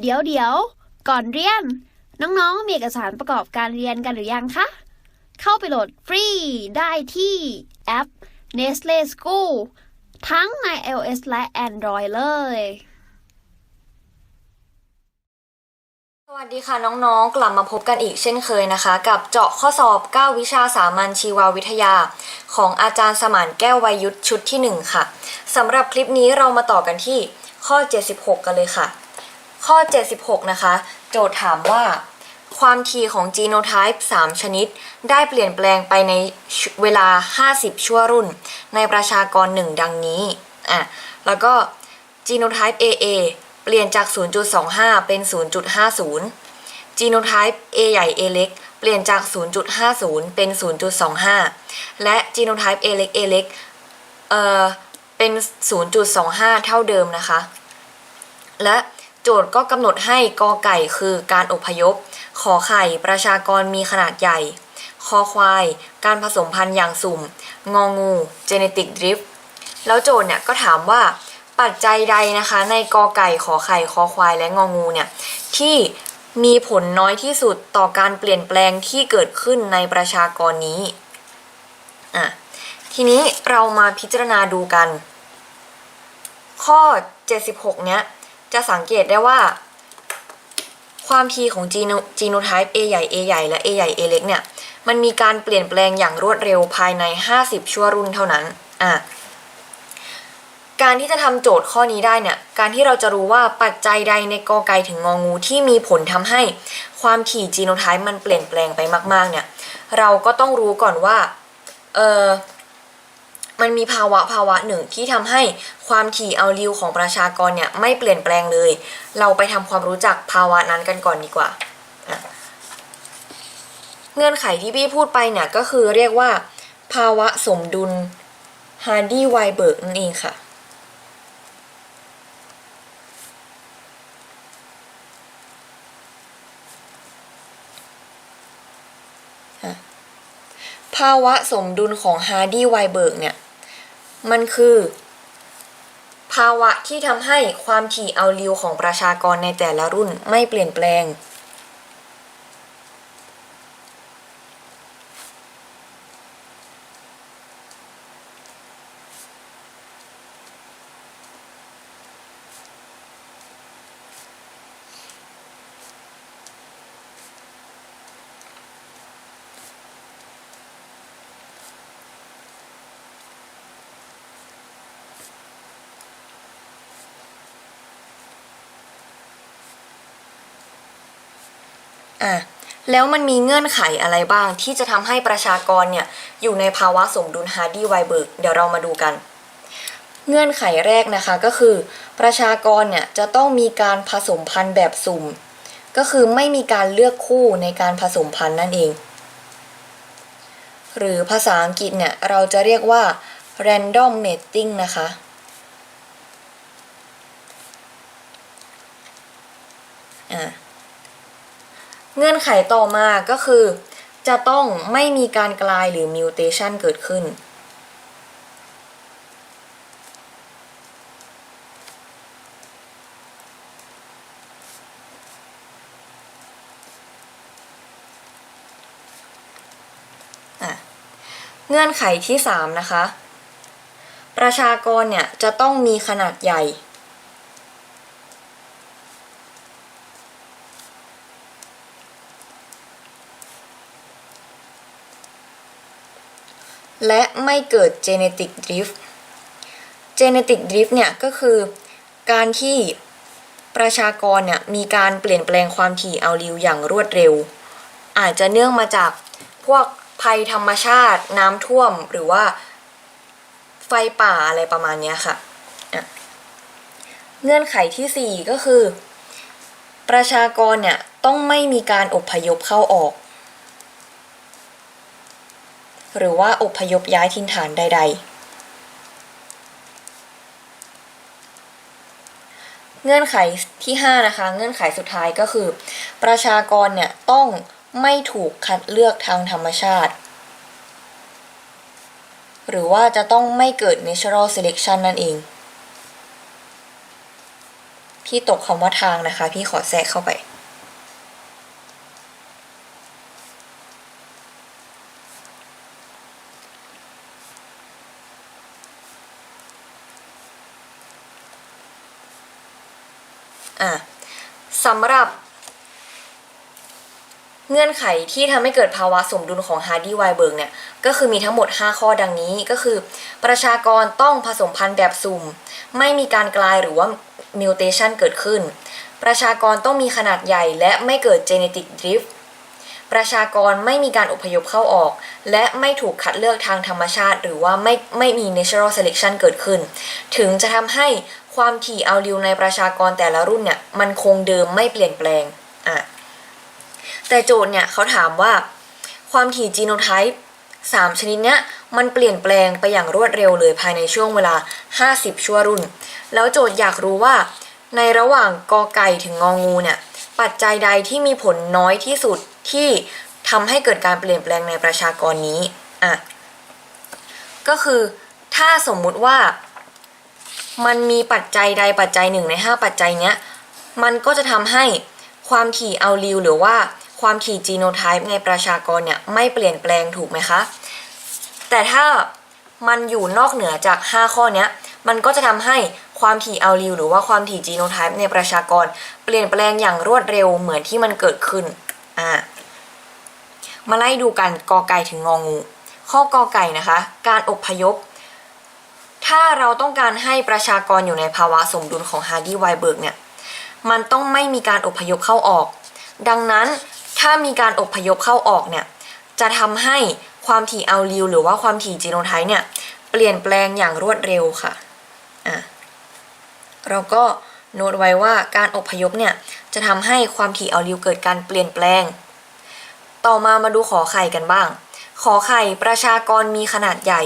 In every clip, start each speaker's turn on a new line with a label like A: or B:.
A: เดี๋ยวเดี๋ยว ก่อนเรียน น้องๆ มีเอกสารประกอบการเรียนกันหรือยังคะ เข้าไปโหลดฟรีได้ที่แอป Nestle School ทั้งใน iOS และ Android เลย
B: สวัสดีค่ะน้องๆ กลับมาพบกันอีกเช่นเคยนะคะ กับเจาะข้อสอบ 9 วิชาสามัญชีววิทยา ของอาจารย์สมานแก้ววัยยุทธชุดที่ 1 ค่ะสำหรับคลิปนี้เรามาต่อกันที่ข้อ 76 กันเลยค่ะ ข้อ 76 นะคะ โจทย์ถามว่า ความถี่ของจีโนไทป์ 3 ชนิด ได้เปลี่ยนแปลงไปในเวลา 50 ชั่วรุ่น ในประชากร 1 ดังนี้อะแล้วก็จีโนไทป์ AA เปลี่ยนจาก 0.25 เป็น 0.50 จีโนไทป์ A ใหญ่ A เล็ก เปลี่ยนจาก 0.50 เป็น 0.25 และจีโนไทป์ A เล็ก A เล็กเอ่อเป็น 0.25 เท่าเดิมนะคะ และ โจทย์ก็กำหนดให้กอไก่คือการอพยพ ขอไข่ประชากรมีขนาดใหญ่ คอควาย การผสมพันธุ์อย่างสุ่ม งองู genetic drift แล้วโจทย์เนี่ยก็ถามว่าปัจจัยใดนะคะในกอไก่ขอไข่คอควายและงองูเนี่ยที่มีผลน้อยที่สุดต่อการเปลี่ยนแปลงที่เกิดขึ้นในประชากรนี้อะทีนี้เรามาพิจารณาดูกัน ข้อ 76 เนี้ย จะสังเกตได้ว่า ความทีของจีโนจีโนไทป์ A ใหญ่ A ใหญ่และ A ใหญ่ A เล็กเนี่ย มันมีการเปลี่ยนแปลงอย่างรวดเร็วภายใน 50 ชั่วรุ่นเท่านั้น อะการที่จะทำโจทย์ข้อนี้ได้เนี่ย การที่เราจะรู้ว่าปัจจัยใดในกอไก่ถึงงองูที่มีผลทำให้ความถี่จีโนไทป์มันเปลี่ยนแปลงไปมาก ๆ เนี่ย เราก็ต้องรู้ก่อนว่า เออ มันมีภาวะภาวะหนึ่งที่ทำให้ความถี่เอาริวของประชากรเนี่ยไม่เปลี่ยนแปลงเลย เราไปทำความรู้จักภาวะนั้นกันก่อนดีกว่า เงื่อนไขที่พี่พูดไปเนี่ยก็คือเรียกว่า ภาวะสมดุลฮาร์ดีไวเบิร์กนั่นเองค่ะภาวะสมดุลของฮาร์ดีไวเบิร์กเนี่ย มันคือ ภาวะที่ทำให้ความถี่เอาลิวของประชากรในแต่ละรุ่นไม่เปลี่ยนแปลง อะแล้วมันมีเงื่อนไขอะไรบ้าง ที่จะทำให้ประชากรเนี่ยอยู่ในภาวะสมดุลฮาร์ดีไวเบิร์กเดี๋ยวเรามาดูกัน เงื่อนไขแรกนะคะก็คือ ประชากรเนี่ยจะต้องมีการผสมพันธุ์แบบสุ่ม ก็คือไม่มีการเลือกคู่ในการผสมพันธุ์นั่นเอง หรือภาษาอังกฤษเนี่ยเราจะเรียกว่า random mating นะคะอะ เงื่อนไขต่อมาก็คือ จะต้องไม่มีการกลายหรือมิวเทชันเกิดขึ้น เงื่อนไขที่ 3 นะคะ ประชากรเนี่ยจะต้องมีขนาดใหญ่ และไม่เกิด genetic drift genetic drift เนี่ยก็คือการที่ประชากรเนี่ยมีการเปลี่ยนแปลงความถี่เอาริวอย่างรวดเร็ว อาจจะเนื่องมาจากพวกภัยธรรมชาติน้ำท่วมหรือว่าไฟป่าอะไรประมาณนี้ค่ะเงื่อนไขทีสี่4 ก็คือ ประชากรเนี่ยต้องไม่มีการอพยพเข้าออก หรือว่าอพยพย้ายถิ่นฐานใด ๆ เงื่อนไขที่ 5 นะคะ เงื่อนไขสุดท้ายก็คือ ประชากรเนี่ยต้องไม่ถูกคัดเลือกทางธรรมชาติ หรือว่าจะต้องไม่เกิด natural selection นั่นเอง พี่ตกคำว่าทางนะคะ พี่ขอแทรกเข้าไป อะสำหรับ เงื่อนไขที่ทำให้เกิดภาวะสมดุลของฮาร์ดีไวเบิร์กเนี่ยก็คือมีทั้งหมด 5 ข้อดังนี้ก็คือ ประชากรต้องผสมพันธุ์แบบสุ่ม ไม่มีการกลายหรือว่ามิวเทชันเกิดขึ้น ประชากรต้องมีขนาดใหญ่และไม่เกิดเจเนติกดริฟต์ประชากรไม่มีการอพยพเข้าออก และไม่ถูกคัดเลือกทางธรรมชาติ หรือว่าไม่ไม่มี natural selection เกิดขึ้น ถึงจะทำให้ความถี่อัลลิวในประชากรแต่ละรุ่นเนี่ยมันคงเดิมไม่เปลี่ยนแปลง แต่โจทย์เนี่ยเขาถามว่า ความถี่จีโนไทป์3ชนิดเนี้ยมันเปลี่ยนแปลงไปอย่างรวดเร็วเลยภายในช่วงเวลา 50 ชั่วรุ่น แล้วโจทย์อยากรู้ว่า ในระหว่างกอไก่ถึงงองูเนี่ยปัจจัยใดที่มีผลน้อยที่สุดที่ทำให้เกิดการเปลี่ยนแปลงในประชากรนี้อะก็คือถ้าสมมุติว่า มันมีปัจจัยใดปัจจัยหนึ่งใน 5 ปัจจัยเนี้ยมันก็จะทำให้ความถี่เอัลลิวหรือว่า ความถี่จีโนไทป์ในประชากรเนี่ยไม่เปลี่ยนแปลงถูกไหมคะ แต่ถ้ามันอยู่นอกเหนือจาก 5 ข้อเนี้ยมันก็จะทำให้ความถี่อัลลิวหรือว่าความถี่จีโนไทป์ในประชากร เปลี่ยนแปลงอย่างรวดเร็วเหมือนที่มันเกิดขึ้นอ่ามาไล่ดูกันกอไก่ถึงงองู ข้อกอไก่นะคะ การอพยพ ถ้าเราต้องการให้ประชากรอยู่ในภาวะสมดุลของฮาร์ดีไวเบิร์กเนี่ยมันต้องไม่มีการอพยพเข้าออก ดังนั้น ถ้ามีการอพยพเข้าออกเนี่ยจะทำให้ความถี่อัลลิวหรือว่าความถี่จีโนไทป์เนี่ยเปลี่ยนแปลงอย่างรวดเร็วค่ะอะเราก็โน้ตไว้ว่าการอพยพเนี่ยจะทำให้ความถี่อัลลิวเกิดการเปลี่ยนแปลง ต่อมามาดูขอไข่กันบ้าง ขอไข่ประชากรมีขนาดใหญ่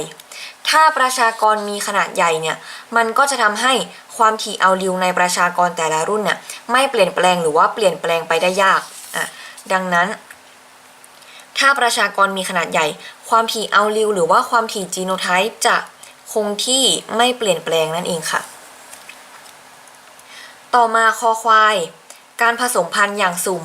B: ถ้าประชากรมีขนาดใหญ่เนี่ยมันก็จะทำให้ความถี่อัลลิวในประชากรแต่ละรุ่นเนี่ยไม่เปลี่ยนแปลงหรือว่าเปลี่ยนแปลงไปได้ยากอะ ดังนั้น ถ้าประชากรมีขนาดใหญ่ ความถี่อัลลิวหรือว่าความถี่จีโนไทป์จะคงที่ไม่เปลี่ยนแปลงนั่นเองค่ะ ต่อมาคอควาย การผสมพันธุ์อย่างสุ่ม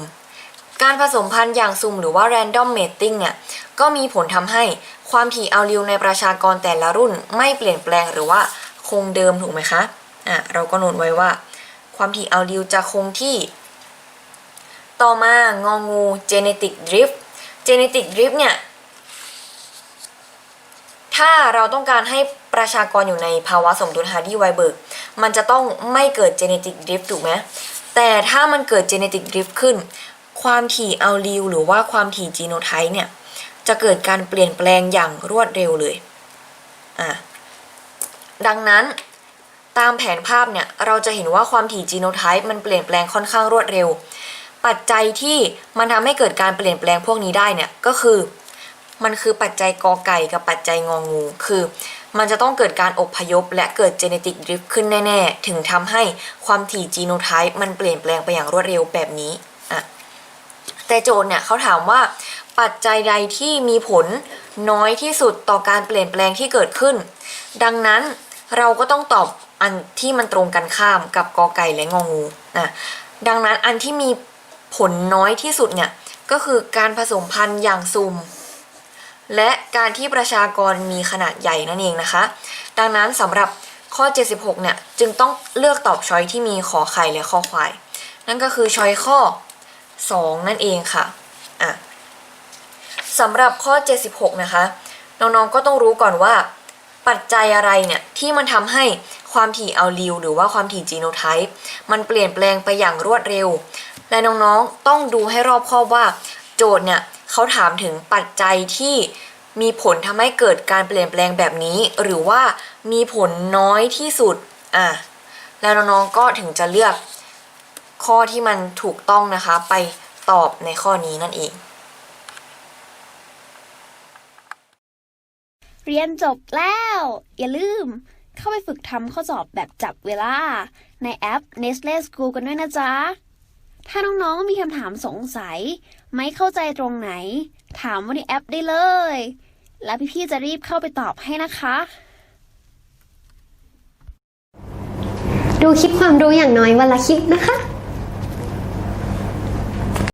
B: การผสมพันธุ์อย่างสุ่มหรือว่า random mating เนี่ย ก็มีผลทำให้ความถี่อัลลิวในประชากรแต่ละรุ่นไม่เปลี่ยนแปลงหรือว่าคงเดิมถูกไหมคะ อะ เราก็โน้ตไว้ว่า ความถี่อัลลิวจะคงที่ ต่อมางองู genetic drift genetic drift เนี่ย ถ้าเราต้องการให้ประชากรอยู่ในภาวะสมดุลฮาร์ดีไวเบิร์กมันจะต้องไม่เกิด genetic drift ถูกไหมแต่ถ้ามันเกิด genetic drift ขึ้น ความถี่อัลลิวหรือว่าความถี่จีโนไทป์เนี่ย จะเกิดการเปลี่ยนแปลงอย่างรวดเร็วเลยอะดังนั้นตามแผนภาพเนี่ย เราจะเห็นว่าความถี่จีโนไทป์มันเปลี่ยนแปลงค่อนข้างรวดเร็ว ปัจจัยที่มันทำให้เกิดการเปลี่ยนแปลงพวกนี้ได้เนี่ยก็คือ มันคือปัจจัยกอไก่กับปัจจัยงองู คือ มันจะต้องเกิดการอพยพ และเกิดเจเนติกดริฟต์ขึ้นแน่ ๆ ถึงทำให้ความถี่จีโนไทป์มันเปลี่ยนแปลงไปอย่างรวดเร็วแบบนี้อะแต่โจทย์เนี่ยเขาถามว่าปัจจัยใดที่มีผลน้อยที่สุดต่อการเปลี่ยนแปลงที่เกิดขึ้น ดังนั้นเราก็ต้องตอบอันที่มันตรงกันข้ามกับกอไก่และงองูนะดังนั้นอันที่มี ผลน้อยที่สุดเนี่ยก็คือการผสมพันธุ์อย่างซุ่มและการที่ประชากรมีขนาดใหญ่นั่นเองนะคะ ดังนั้นสำหรับข้อ 76 เนี่ยจึงต้องเลือกตอบช้อยที่มีขอไข่และข้อควาย นั่นก็คือช้อยข้อ 2 นั่นเองค่ะอะสำหรับข้อ 76 นะคะ น้องๆก็ต้องรู้ก่อนว่า ปัจจัยอะไรเนี่ยที่มันทำให้ความถี่อัลลิวหรือว่าความถี่จีโนไทป์มันเปลี่ยนแปลงไปอย่างรวดเร็ว และน้องๆต้องดูให้รอบคอบว่า โจทย์เนี่ยเขาถามถึงปัจจัยที่มีผลทำให้เกิดการเปลี่ยนแปลงแบบนี้ หรือว่ามีผลน้อยที่สุดอะแล้วน้องๆก็ถึงจะเลือกข้อที่มันถูกต้องนะคะ ไปตอบในข้อนี้นั่นเอง
A: เรียนจบแล้ว อย่าลืม เข้าไปฝึกทำข้อสอบแบบจับเวลา ในแอป Nestle School กันด้วยนะจ๊ะ ถ้าน้องๆมีคำถามสงสัย ไม่เข้าใจตรงไหน ถามว่าในแอปได้เลย แล้วพี่ๆจะรีบเข้าไปตอบให้นะคะ
C: ดูคลิปความรู้อย่างน้อยวันละคลิปนะคะ